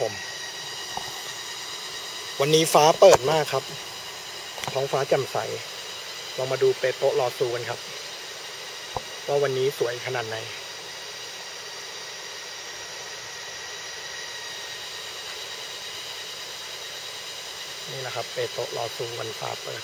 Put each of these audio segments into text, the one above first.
ผม วันนี้ฟ้าเปิดมากครับ ท้องฟ้าแจ่มใส เรามาดูเปโตะรอซูกันครับ ว่าวันนี้สวยขนาดไหนนี่แหละครับเปโตะรอซูวันฟ้าเปิด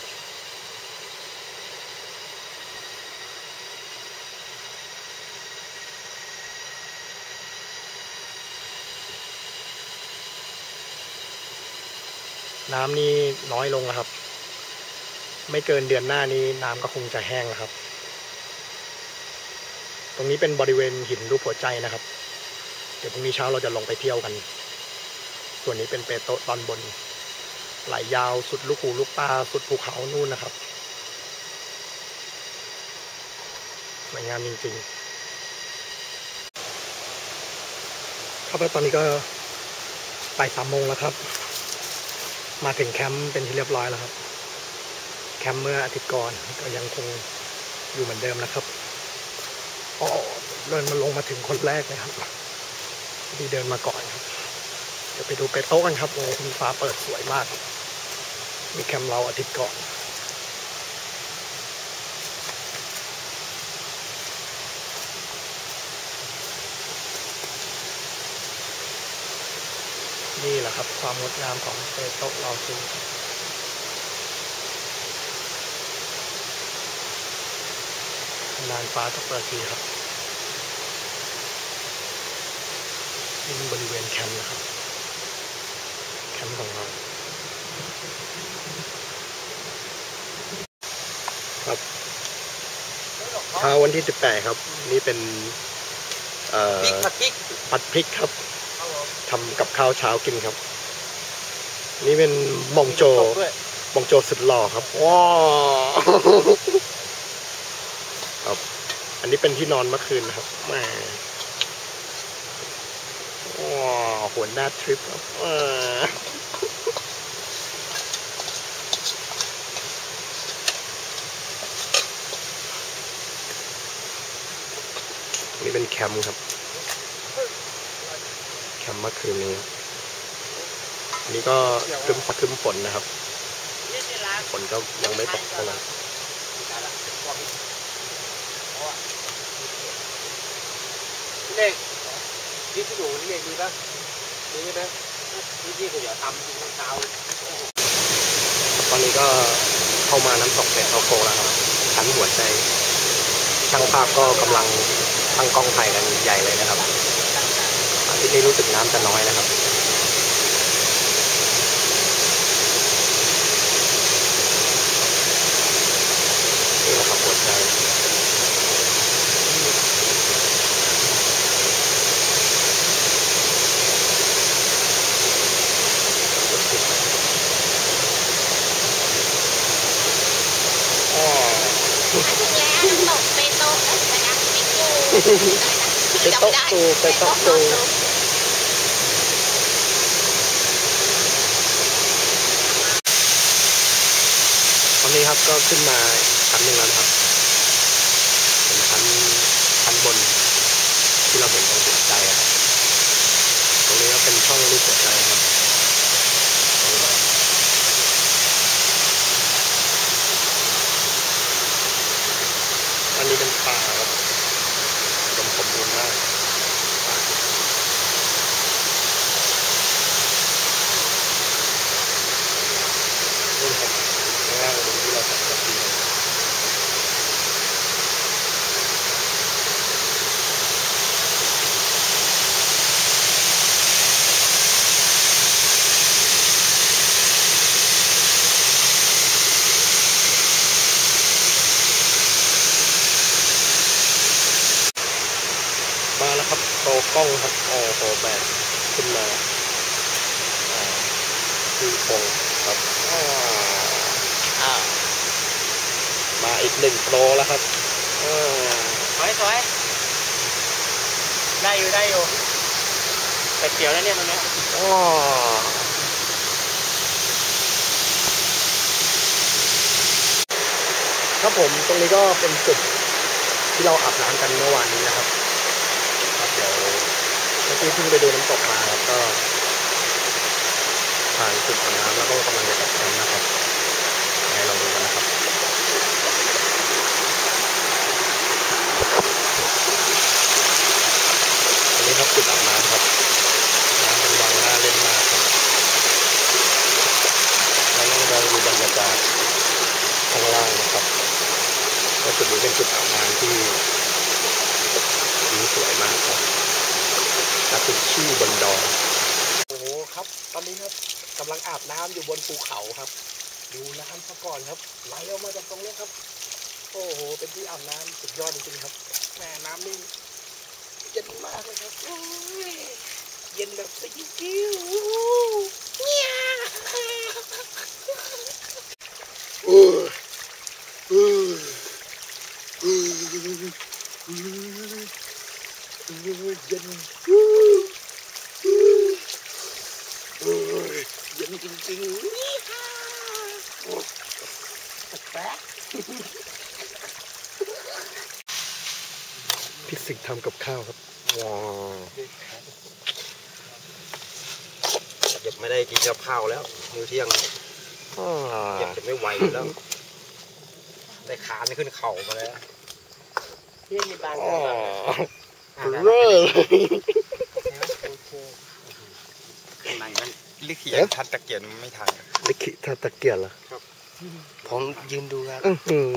น้ำนี่น้อยลงแล้วครับ ไม่เกินเดือนหน้านี้น้ำก็คงจะแห้งแล้วครับ ตรงนี้เป็นบริเวณหินรูปหัวใจนะครับ เดี๋ยวพรุ่งนี้เช้าเราจะลงไปเที่ยวกัน ส่วนนี้เป็นเปโตตอนบน ไหลยาวสุดลูกหูลูกตาสุดภูเขานู่นนะครับสวยงามจริงๆ ครับแล้วตอนนี้ก็ไปสามโมงแล้วครับ มาถึงแคมป์เป็นที่เรียบร้อยแล้วครับ แคมป์เมื่ออาทิตย์ก่อนก็ยังคงอยู่เหมือนเดิมนะครับอ๋อเดินมาลงมาถึงคนแรกเลยครับที่เดินมาก่อนครับเดี๋ยวไปดูเปโต้กันครับโอ้คุณฟ้าเปิดสวยมาก มีแคมป์เราอาทิตย์ก่อน นี่แหละครับ ความงดงามของเปโตะเราซูนานฟ้าจะเปิดทีครับนี่บริเวณแคมป์นะครับ แคมป์ของเราครับเช้าวันที่สิบแปดครับ นี่เป็น เอ่อพริกผัดพริกผัดพริกครับครับผม ทำกับข้าวเช้ากินครับ นี่เป็นมองโจมีน้ำตกด้วยมองโจสุดหล่อครับว้าวครับ อันนี้เป็นที่นอนเมื่อคืนนะครับแหม่ว้าวหัวหน้าทริปครับแหม่นี่เป็นแคมป์ครับ แคมป์เมื่อคืนนี้ครับอันนี้ก็ครึ้มฟ้าครึ้มฝนนะครับ ฝนก็ยังไม่ตกเท่าไหร่พี่เล็กพี่ที่ดูนี่เองดีป่ะดีใช่ไหมพี่ที่กูอย่าทำจริงต้องเช้าตอนนี้ก็เข้ามาน้ำตกเสร็จโคแล้วครับชั้นหัวใจ ช่างภาพก็กำลังตั้งกล้องถ่ายกันใหญ่เลยนะครับอา ทิตย์นี้รู้สึกน้ำจะน้อยนะครับนี่แหละครับหัวใจอ๋ออันนี้ตกเปโตะอะไรนะปิกูเปโตะซูเปโตะซู ตอ นนี้ครับ ก็ขึ้นมาชั้นหนึ่งแล้วนะครับเป็นชั้นชั้นบนที่เราเห็นตรงหัวใจอะครับ ตรงนี้ก็เป็นช่องรูปหัวใจครับลงมาอันนี้เป็นป่าครับอุดมสมบูรณ์มากป่านี่ครับข้างล่างตรงที่เราจัดกระเทียม มา แล้วครับโตกล้องครับโอ้โหแบบขึ้นมาอ่าคือคงครับอ่าอ้าวมาอีกหนึ่งโปรแล้วครับอ่าสวยสวยได้อยู่ได้อยู่แต่เขียวแล้วเนี่ยตรงเนี้ยอ้อครับผมตรงนี้ก็เป็นจุดที่เราอาบน้ำกันเมื่อวานนี้นะครับ ที่เพิ่งไปดูน้ำตกมาแล้วก็ผ่านจุดของน้ำแล้วก็กำลังจะกลับแคมป์นะครับ ชี่อบนดอยโอ้โหครับ ตอนนี้ครับกำลังอาบน้ำอยู่บนภูเขาครับ ดูน้ำซะก่อนครับ ไหลออกมาจากตรงนี้ครับ โอ้โห เป็นที่อาบน้ำสุดยอดจริงๆครับแม่น้ำนี่เย็นมากเลยครับโอ้ยเย็นแบบสยิกิ้วเนี่ยโอ้โอ้เย็นโอ้ยโอ้ยเย็น จริงๆนี่ค่ะโอ้ยแป๊ะพี่สิงห์ทำกับข้าวครับว้าวเก็บไม่ได้กินกับข้าวแล้วมื้อเที่ยงอ่าเก็บจะไม่ไหวอยู่แล้ว ได้ขาไม่ขึ้นเข่ามาแล้วเที่ยงมีบางอ๋ออ่าได้เร่อ ข้างในนั้น ลิขิตเอ๊ะทัดตะเกียบไม่ทันลิขิตตะเกียบเหรอผมยืนดูครับอื้อหือ